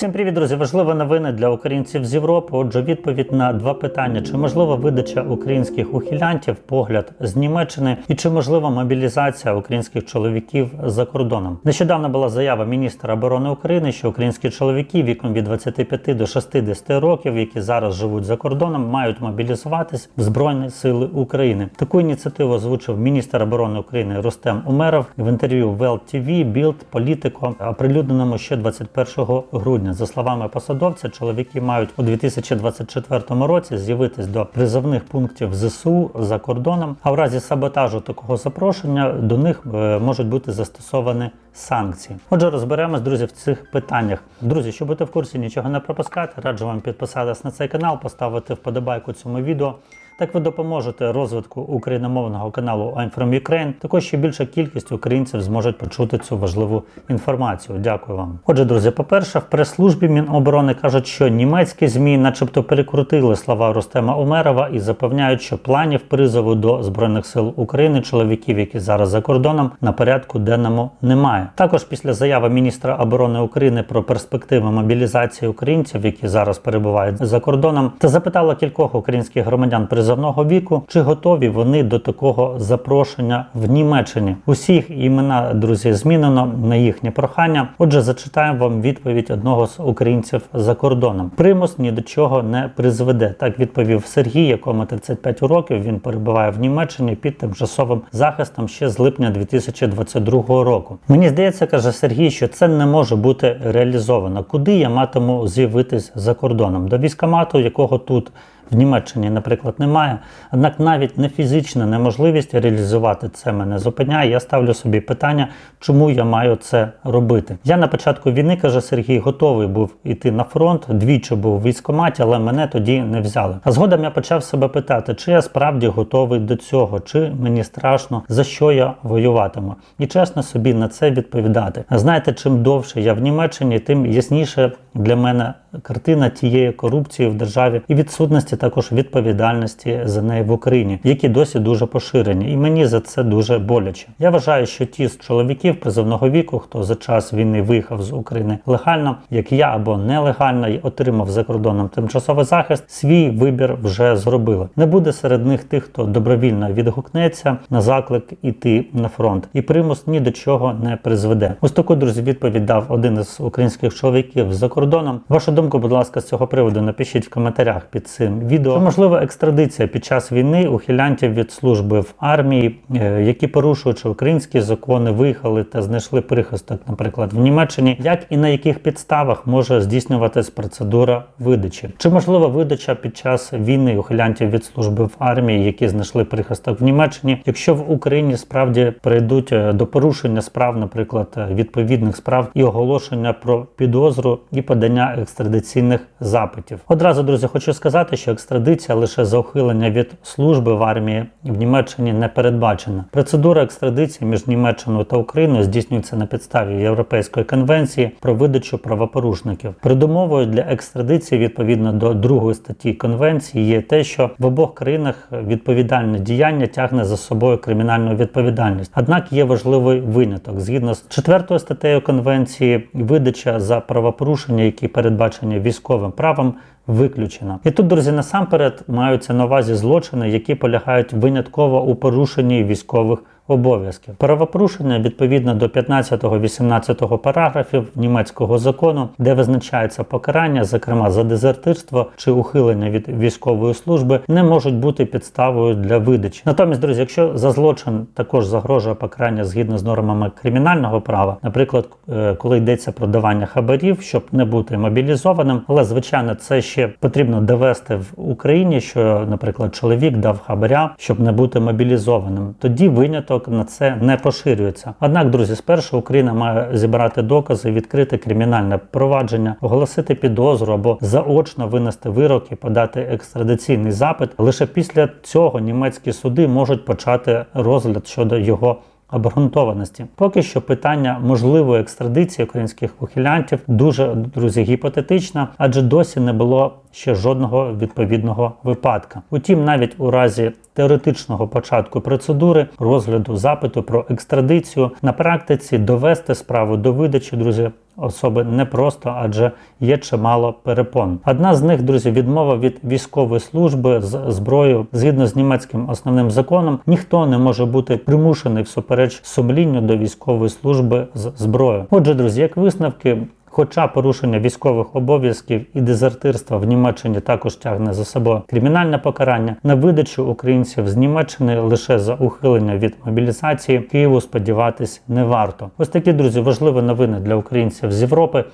Всім привіт, друзі! Важлива новина для українців з Європи. Отже, відповідь на два питання: чи можлива видача українських ухилянтів, погляд з Німеччини, і чи можлива мобілізація українських чоловіків за кордоном? Нещодавно була заява міністра оборони України, що українські чоловіки віком від 25 до 60 років, які зараз живуть за кордоном, мають мобілізуватись в Збройні Сили України. Таку ініціативу озвучив міністр оборони України Рустем Умеров в інтерв'ю TV, Bild, Політико, оприлюдненому ще 21 грудня. За словами посадовця, чоловіки мають у 2024 році з'явитись до призовних пунктів ЗСУ за кордоном. А в разі саботажу такого запрошення до них е, можуть бути застосовані санкції. Отже, розберемось, друзі, в цих питаннях. Друзі, щоб бути в курсі, нічого не пропускати, раджу вам підписатись на цей канал, поставити вподобайку цьому відео. Так ви допоможете розвитку україномовного каналу I'm from Ukraine. Також ще більша кількість українців зможуть почути цю важливу інформацію. Дякую вам. Отже, друзі, по-перше, в прес-службі Міноборони кажуть, що німецькі змі, начебто, перекрутили слова Рустема Умерова і запевняють, що планів призову до збройних сил України чоловіків, які зараз за кордоном, на порядку денному немає. Також після заяви міністра оборони України про перспективи мобілізації українців, які зараз перебувають за кордоном, та запитала кількох українських громадян призовного віку, чи готові вони до такого запрошення в Німеччині. Усіх імена друзі змінено на їхнє прохання. Отже, зачитаємо вам відповідь одного з українців за кордоном. Примус ні до чого не призведе. Так відповів Сергій, якому 35 років. Він перебуває в Німеччині під тимчасовим захистом ще з липня 2022 року. Мені здається, каже Сергій, що це не може бути реалізовано. Куди я матиму з'явитись за кордоном? До військомату, якого тут в Німеччині, наприклад, немає. Однак навіть не фізична неможливість реалізувати це мене зупиняє. Я ставлю собі питання, чому я маю це робити. Я на початку війни, каже Сергій, готовий був іти на фронт, двічі був в військкоматі, але мене тоді не взяли. А згодом я почав себе питати, чи я справді готовий до цього, чи мені страшно, за що я воюватиму. І чесно собі на це відповідати. Знаєте, чим довше я в Німеччині, тим ясніше для мене картина тієї корупції в державі і відсутності також відповідальності за неї в Україні, які досі дуже поширені, і мені за це дуже боляче. Я вважаю, що ті з чоловіків призовного віку, хто за час війни виїхав з України легально, як я або нелегально і отримав за кордоном тимчасовий захист, свій вибір вже зробили. Не буде серед них тих, хто добровільно відгукнеться на заклик іти на фронт, і примус ні до чого не призведе. Ось таку друзі відповідь дав один із українських чоловіків за кордоном. Вашу думку, будь ласка, з цього приводу напишіть в коментарях під цим відео. Чи можлива екстрадиція під час війни ухилянтів від служби в армії, е, які порушуючи українські закони, виїхали та знайшли прихисток, наприклад, в Німеччині, як і на яких підставах може здійснюватись процедура видачі? Чи можлива видача під час війни ухилянтів від служби в армії, які знайшли прихисток в Німеччині, якщо в Україні справді прийдуть е, до порушення справ, наприклад, е, відповідних справ і оголошення про підозру і подання екстрадиційних запитів? Одразу друзі, хочу сказати, що екстрадиція лише за ухилення від служби в армії в Німеччині не передбачена. Процедура екстрадиції між Німеччиною та Україною здійснюється на підставі Європейської конвенції про видачу правопорушників. Передумовою для екстрадиції відповідно до другої статті конвенції є те, що в обох країнах відповідальне діяння тягне за собою кримінальну відповідальність. Однак є важливий виняток. Згідно з четвертою статтею конвенції, видача за правопорушення, які передбачені військовим правом, виключена. І тут, друзі, насамперед маються на увазі злочини, які полягають винятково у порушенні військових обов'язків. Правопорушення відповідно до 15-18 параграфів німецького закону, де визначається покарання, зокрема за дезертирство чи ухилення від військової служби, не можуть бути підставою для видачі. Натомість, друзі, якщо за злочин також загрожує покарання згідно з нормами кримінального права, наприклад, е, коли йдеться про давання хабарів, щоб не бути мобілізованим, але звичайно, це ще потрібно довести в Україні, що, наприклад, чоловік дав хабаря, щоб не бути мобілізованим. Тоді виняток на це не поширюється. Однак, друзі, спершу Україна має зібрати докази, відкрити кримінальне провадження, оголосити підозру або заочно винести вирок і подати екстрадиційний запит. Лише після цього німецькі суди можуть почати розгляд щодо його обґрунтованості. Поки що питання можливої екстрадиції українських ухилянтів дуже друзі гіпотетична, адже досі не було ще жодного відповідного випадка. Утім, навіть у разі теоретичного початку процедури розгляду запиту про екстрадицію на практиці довести справу до видачі, друзі. Особи непросто, адже є чимало перепон. Одна з них, друзі, відмова від військової служби з зброєю згідно з німецьким основним законом, ніхто не може бути примушений всупереч сумлінню до військової служби з зброєю. Отже, друзі, як висновки. Хоча порушення військових обов'язків і дезертирства в Німеччині також тягне за собою кримінальне покарання на видачу українців з Німеччини лише за ухилення від мобілізації Києву сподіватись не варто. Ось такі друзі важливі новини для українців з Європи.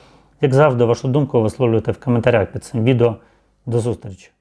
Як завжди, вашу думку висловлюйте в коментарях під цим відео. До зустрічі!